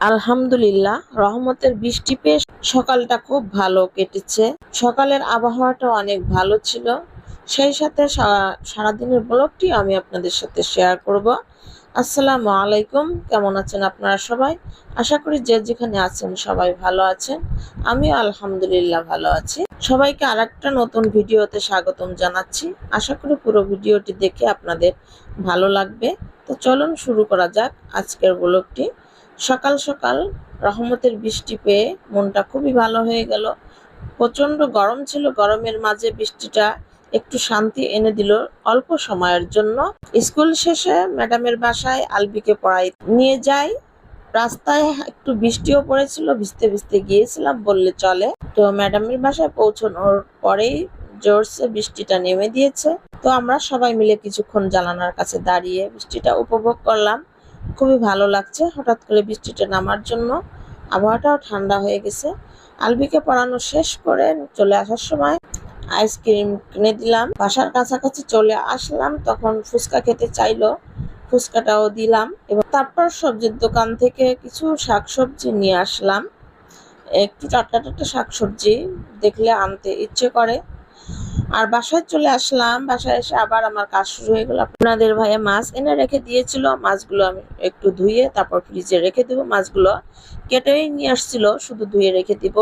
আলহামদুলিল্লাহ, রহমতের বৃষ্টি পেয়ে সকালটা খুব ভালো কেটেছে। সকালের আবহাওয়াটা অনেক ভালো ছিল। সেই সাথে সারাদিনের ব্লগটি আমি আপনাদের সাথে শেয়ার করব। আসসালামু আলাইকুম, কেমন আছেন আপনারা সবাই? আশা করি যে যেখানে আছেন সবাই ভালো আছেন। আমিও আলহামদুলিল্লাহ ভালো আছি। সবাইকে আরেকটা নতুন ভিডিওতে স্বাগতম জানাচ্ছি। আশা করি পুরো ভিডিওটি দেখে আপনাদের ভালো লাগবে। তো চলুন শুরু করা যাক আজকের ব্লগটি। সকাল সকাল রহমতের বৃষ্টি পেয়ে মনটা খুবই ভালো হয়ে গেল। প্রচণ্ড গরম ছিল, গরমের মাঝে বৃষ্টিটা একটু শান্তি এনে দিল অল্প সময়ের জন্য। স্কুল শেষে ম্যাডামের বাসায় আলবিকে পড়াই নিয়ে যাই। রাস্তায় একটু বৃষ্টিও পড়েছিল, ভিজতে ভিজতে গিয়েছিলাম, বললে চলে। তো ম্যাডামের বাসায় পৌঁছানোর পরেই জোরসে বৃষ্টিটা নেমে দিয়েছে। তো আমরা সবাই মিলে কিছুক্ষণ জানালার কাছে দাঁড়িয়ে বৃষ্টিটা উপভোগ করলাম। খুবই ভালো লাগছে হঠাৎ করে বৃষ্টিটা নামার জন্য। আবহাওয়াটাও ঠান্ডা হয়ে গেছে। আলবিকে পড়ানো শেষ করে চলে আসার সময় আইসক্রিম কিনে দিলাম। বাসার কাছাকাছি চলে আসলাম, তখন ফুচকা খেতে চাইলো। ফুচকাটাও দিলাম এবং তারপর সবজির দোকান থেকে কিছু শাকসবজি নিয়ে আসলাম। একটু টাটকা টাটকা শাকসবজি দেখলে আনতে ইচ্ছে করে। আর বাসায় চলে আসলাম। বাসায় এসে আবার আমার কাজ শুরু হয়ে গেল। আপনাদের ভাইয়া মাছ এনে রেখে দিয়েছিল। মাছগুলো আমি একটু ধুয়ে তারপর ফ্রিজে রেখে দিব। মাছগুলো কেটেই নিয়ে আসছিল। শুধু ধুয়ে রেখে দিব।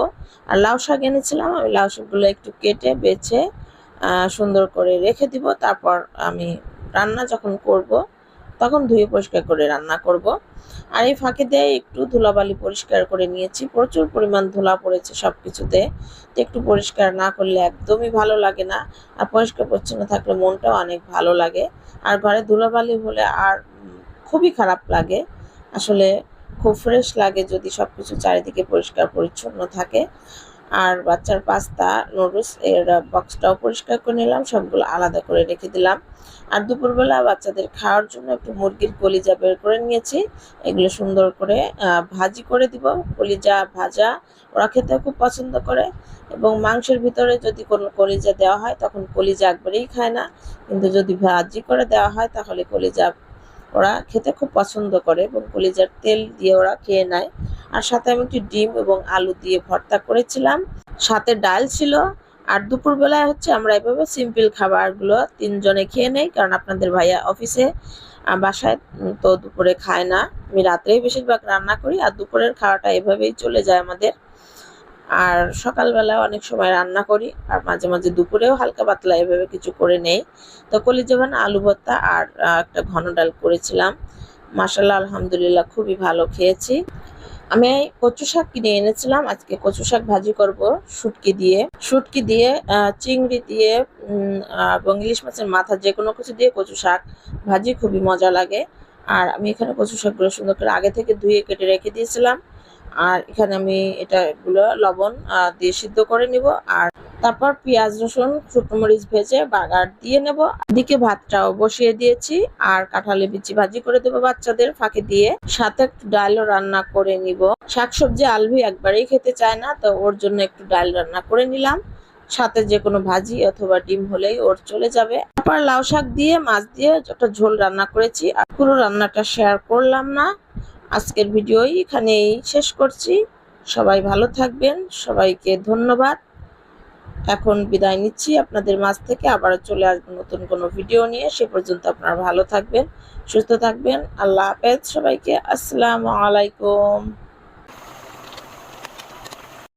আর লাউ শাক এনেছিলাম। আমি লাউ শাকগুলো একটু কেটে, বেছে সুন্দর করে রেখে দিব। তারপর আমি রান্না যখন করব তখন ধুয়ে পরিষ্কার করে রান্না করব। আর এই ফাঁকে দিয়ে একটু ধুলাবালি পরিষ্কার করে নিয়েছি। প্রচুর পরিমাণ ধুলা পড়েছে সব কিছুতে তো একটু পরিষ্কার না করলে একদমই ভালো লাগে না। আর পরিষ্কার পরিচ্ছন্ন থাকলে মনটাও অনেক ভালো লাগে। আর ঘরে ধুলাবালি হলে আর খুবই খারাপ লাগে। আসলে খুব ফ্রেশ লাগে যদি সব কিছু চারিদিকে পরিষ্কার পরিচ্ছন্ন থাকে। আর বাচ্চার পাস্তা নুডলস এর বক্সটাও পরিষ্কার করে নিলাম, সবগুলো আলাদা করে রেখে দিলাম। আর দুপুরবেলা বাচ্চাদের খাওয়ার জন্য একটু মুরগির কলিজা বের করে নিয়েছি। এগুলো সুন্দর করে ভাজি করে দিব। কলিজা ভাজা, ওরা খেতে খুব পছন্দ করে। এবং মাংসের ভিতরে যদি কোনো কলিজা দেওয়া হয়, তখন কলিজা একবারেই খায় না। কিন্তু যদি ভাজি করে দেওয়া হয়, তাহলে কলিজা ওরা খেতে খুব পছন্দ করে এবং কলিজার তেল দিয়ে ওরা খেয়ে নেয়। আর সাথে আমি একটু ডিম এবং আলু দিয়ে ভর্তা করেছিলাম। সাথে ডাল ছিল। আর দুপুরবেলায় হচ্ছে আমরা এভাবে সিম্পল খাবারগুলো তিনজনে খেয়ে নেই, কারণ আপনাদের ভাইয়া অফিসে বাসায় তো দুপুরে খায় না। আমি রাত্রেই বেশিরভাগ রান্না করি আর দুপুরের খাওয়াটা এভাবেই চলে যায় আমাদের। আর সকালবেলা অনেক সময় রান্না করি আর মাঝে মাঝে দুপুরেও হালকা পাতলা এভাবে কিছু করে নেই। তো কলিজাবান আলু ভর্তা আর একটা ঘন ডাল করেছিলাম। মাসাল্লাহ আলহামদুলিল্লাহ, খুবই ভালো খেয়েছি। আমি কচু শাক কিনে এনেছিলাম। আজকে কচু শাক ভাজি করব শুটকি দিয়ে। শুটকি দিয়ে চিংড়ি দিয়ে এবং ইলিশ মাছের মাথা, যে কোনো কিছু দিয়ে কচু শাক ভাজি, খুবই মজা লাগে। আর আমি এখানে কচু শাকগুলো সুন্দর করে আগে থেকে ধুয়ে কেটে রেখে দিয়েছিলাম। আর এখানে আমি এটা এগুলো লবণ দিয়ে সিদ্ধ করে নিব। আর তারপর পেঁয়াজ, রসুন শুকনো মরিচ ভেজে বাগার দিয়ে নেব। দিকে ভাতটাও বসিয়ে দিয়েছি আর কাঁঠালি বিচি ভাজি করে দেবো বাচ্চাদের। ফাঁকে দিয়ে সাথে একটু ডালও রান্না করে নিব। শাকসবজি আলভি একবারেই খেতে চায় না, তো ওর জন্য একটু ডাল রান্না করে নিলাম। সাথে যে কোনো ভাজি অথবা ডিম হলেই ওর চলে যাবে। তারপর লাউ শাক দিয়ে, মাছ দিয়ে একটা ঝোল রান্না করেছি আর পুরো রান্নাটা শেয়ার করলাম না। আজকের ভিডিও এখানেই শেষ করছি। সবাই ভালো থাকবেন, সবাইকে ধন্যবাদ। এখন বিদায় নিচ্ছি। আপনাদের মাঝ থেকে আবারও চলে আসব নতুন কোনো ভিডিও নিয়ে। সে পর্যন্ত আপনারা ভালো থাকবেন, সুস্থ থাকবেন। আল্লাহ হাফেজ সবাইকে। আসসালামু আলাইকুম।